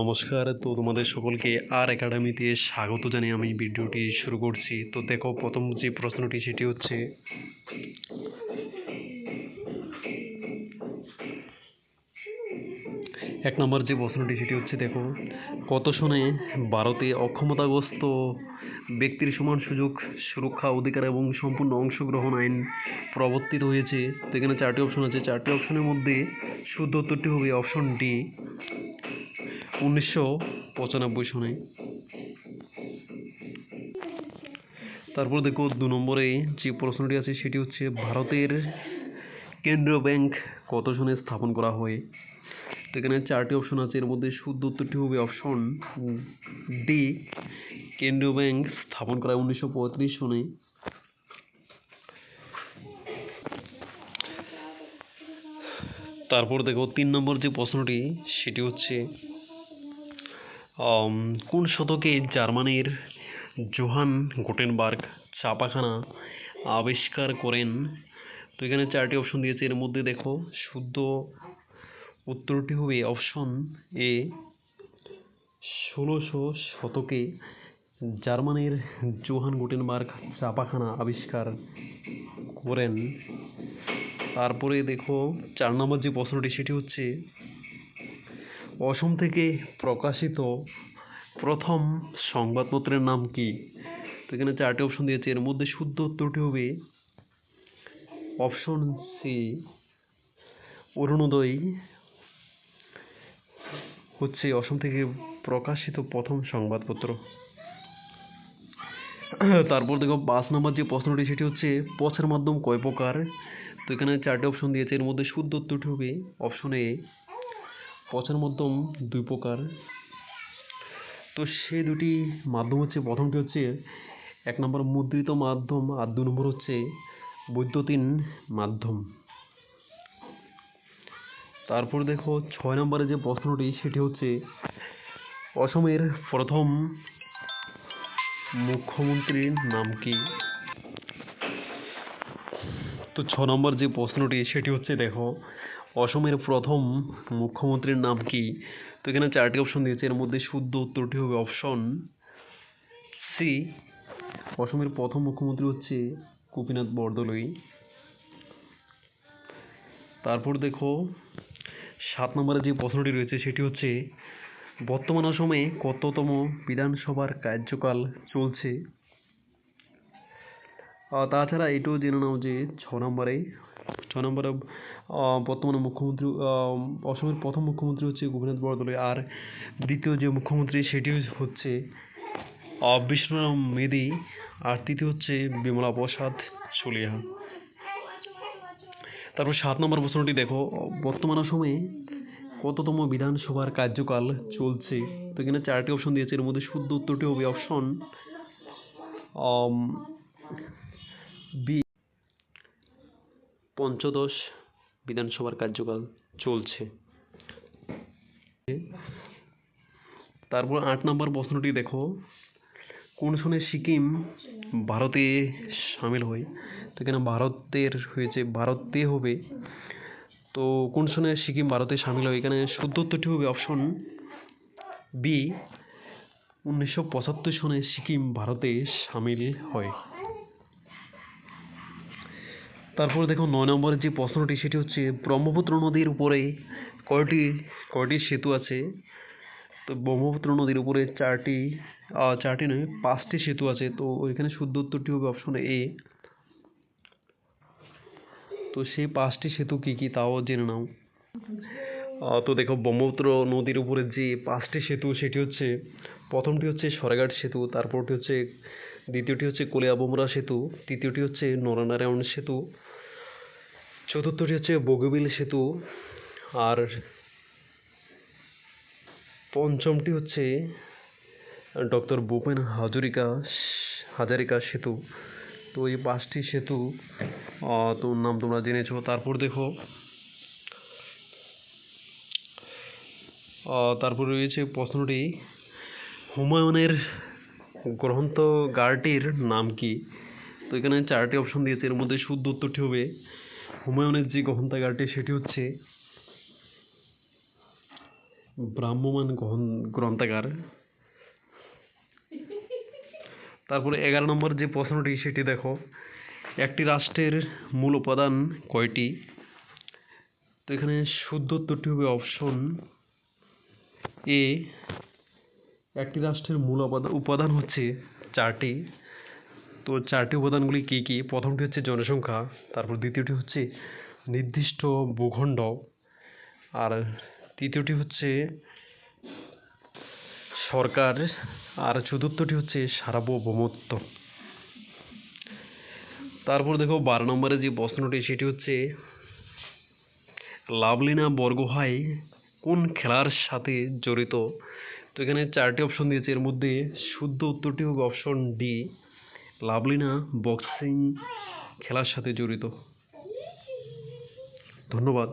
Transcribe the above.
নমস্কার, তো তোমাদের সকলকে আর একাডেমিতে স্বাগত জানিয়ে আমি ভিডিওটি শুরু করছি। তো দেখো, প্রথম যে প্রশ্নটি, সেটি হচ্ছে, এক নম্বর যে প্রশ্নটি, সেটি হচ্ছে দেখো, কত সনে ভারতে অক্ষমতাগ্রস্ত ব্যক্তির সমান সুযোগ, সুরক্ষা অধিকার এবং সম্পূর্ণ অংশগ্রহণ আইন প্রবর্তিত হয়েছে? তো এখানে চারটি অপশন আছে। চারটি অপশনের মধ্যে শুদ্ধ উত্তরটি হবে অপশন ডি উনিশশো পঁচানব্বই সনে। তারপর দেখো দু নম্বরে যে প্রশ্নটি আছে, সেটি হচ্ছে ভারতের কেন্দ্রীয় ব্যাংক কত সনে স্থাপন করা হয়? তো এখানে চারটি অপশন আছে। এর মধ্যে শুদ্ধ উত্তরটি হবে অপশন ডি, কেন্দ্রীয় ব্যাংক স্থাপন করা উনিশশো পঁয়ত্রিশ সনে। তারপর দেখো তিন নম্বর যে প্রশ্নটি, সেটি হচ্ছে কোন শতকে জার্মানির জোহান গুটেনবার্গ ছাপাখানা আবিষ্কার করেন? তো এখানে চারটি অপশন দিয়েছে। এর মধ্যে দেখো, শুদ্ধ উত্তরটি হবে অপশন এ ষোলোশো শতকে জার্মানির জোহান গুটেনবার্গ ছাপাখানা আবিষ্কার করেন। তারপরে দেখো, চার নম্বর যে প্রশ্নটি, সেটি হচ্ছে অসম থেকে প্রকাশিত প্রথম সংবাদপত্রের নাম কি? তো এখানে চারটি অপশন দিয়েছে। এর মধ্যে শুদ্ধ উত্তরটি হবে অপশন সি অরুণোদয়। হচ্ছে অসম থেকে প্রকাশিত প্রথম সংবাদপত্র। তারপর দেখো, পাঁচ নম্বর যে প্রশ্নটি, সেটি হচ্ছে, পথের মাধ্যম কয় প্রকার? তো এখানে চারটি অপশন দিয়েছে। এর মধ্যে শুদ্ধ উত্তরটি হবে অপশন এ পথের মাধ্যম দুই প্রকার। তো সেই দুটি মাধ্যম হচ্ছে, প্রথমটি হচ্ছে এক নম্বর মুদ্রিত মাধ্যম আর দু নম্বর হচ্ছে বৈদ্যুতিন মাধ্যম। তারপর দেখো, ছয় নম্বরে যে প্রশ্নটি, সেটি হচ্ছে অসমের প্রথম মুখ্যমন্ত্রীর নাম কি? তো ছ নম্বর যে প্রশ্নটি, সেটি হচ্ছে দেখো অসমের প্রথম মুখ্যমন্ত্রীর নাম কি? তো এখানে চারটি অপশন দিয়েছে। এর মধ্যে শুদ্ধ উত্তরটি হবে অপশন সি অসমের প্রথম মুখ্যমন্ত্রী হচ্ছে গোপীনাথ বরদলৈ। তারপর দেখো, সাত নম্বরে যে প্রশ্নটি রয়েছে সেটি হচ্ছে, বর্তমান অসমে কততম বিধানসভার কার্যকাল চলছে? তাছাড়া এটাও জেনে নাও যে ছ নম্বরে ছ নম্বরে বর্তমানে মুখ্যমন্ত্রী অসমের প্রথম মুখ্যমন্ত্রী হচ্ছে গোপীনাথ বরদলৈ আর দ্বিতীয় যে মুখ্যমন্ত্রী সেটি হচ্ছে বিষ্ণুরাম মেদি আর তৃতীয় হচ্ছে বিমলা প্রসাদ চলিহা তারপর সাত নম্বর প্রশ্নটি দেখো, বর্তমান অসমে কততম বিধানসভার কার্যকাল চলছে? তো এখানে চারটি অপশন দিয়েছে, এর মধ্যে শুদ্ধ উত্তরটি হবে অপশন বি পঞ্চদশ বিধানসভার কার্যকাল চলছে। তারপর আট নম্বর প্রশ্নটি দেখো। কোন সনে সিকিম ভারতে সামিল হয়? তো এখানে ভারতের হয়েছে, ভারতে হবে। তো কোন সনে সিকিম ভারতে সামিল হয়? এখানে শুদ্ধ উত্তরটি হবে অপশন বি উনিশশো পঁচাত্তর সনে সিকিম ভারতে সামিল হয়। তারপর দেখো নয় নম্বরের যে প্রশ্নটি, সেটি হচ্ছে ব্রহ্মপুত্র নদীর উপরে কয়টি কয়টি সেতু আছে? তো ব্রহ্মপুত্র নদীর উপরে চারটি চারটি নয়, পাঁচটি সেতু আছে। তো ওইখানে শুদ্ধ উত্তরটি হবে অপশন এ তো সেই পাঁচটি সেতু কি কি, তাও জেনে নাও। তো দেখো ব্রহ্মপুত্র নদীর উপরে যে পাঁচটি সেতু, সেটি হচ্ছে, প্রথমটি হচ্ছে সরাঘাট সেতু, তারপরটি হচ্ছে, দ্বিতীয়টি হচ্ছে কলিয়াবোমরা সেতু, তৃতীয়টি হচ্ছে নরনারায়ণ সেতু চতুর্থটি হচ্ছে বগবিল সেতু আর পঞ্চমটি হচ্ছে ডক্টর ভূপেন হাজরিকা হাজারিকা সেতু। তো এই পাঁচটি সেতু তো নাম তোমরা জেনেছো, তারপর দেখো তারপর রয়েছে প্রশ্নটি, হুমায়ুনের গ্রন্থগারটির নাম কি? তো এখানে চারটি অপশন দিয়েছে, এর মধ্যে শুদ্ধ উত্তরটি হবে হুমায়ুনের যে গ্রন্থাগারটি, সেটি হচ্ছে ভ্রাম্যমান গ্রন্থাগার। তারপরে এগারো নম্বর যে প্রশ্নটি, সেটি দেখো। একটি রাষ্ট্রের মূল উপাদান কয়টি? তো এখানে শুদ্ধ উত্তরটি হবে অপশন এ। একটি রাষ্ট্রের মূল উপাদান হচ্ছে চারটি। তো চারটি উপাদানগুলি কী কী? প্রথমটি হচ্ছে জনসংখ্যা, তারপর দ্বিতীয়টি হচ্ছে নির্দিষ্ট ভূখণ্ড, আর তৃতীয়টি হচ্ছে সরকার, আর চতুর্থটি হচ্ছে সার্বভৌমত্ব। তারপর দেখো বারো নম্বরে যে প্রশ্নটি, সেটি হচ্ছে, লাভলিনা বরগোহাই কোন খেলার সাথে জড়িত? তো এখানে চারটি অপশন দিয়েছে। এর মধ্যে শুদ্ধ উত্তরটি হবে অপশন ডি লাভলিনা বক্সিং খেলার সাথে জড়িত। ধন্যবাদ।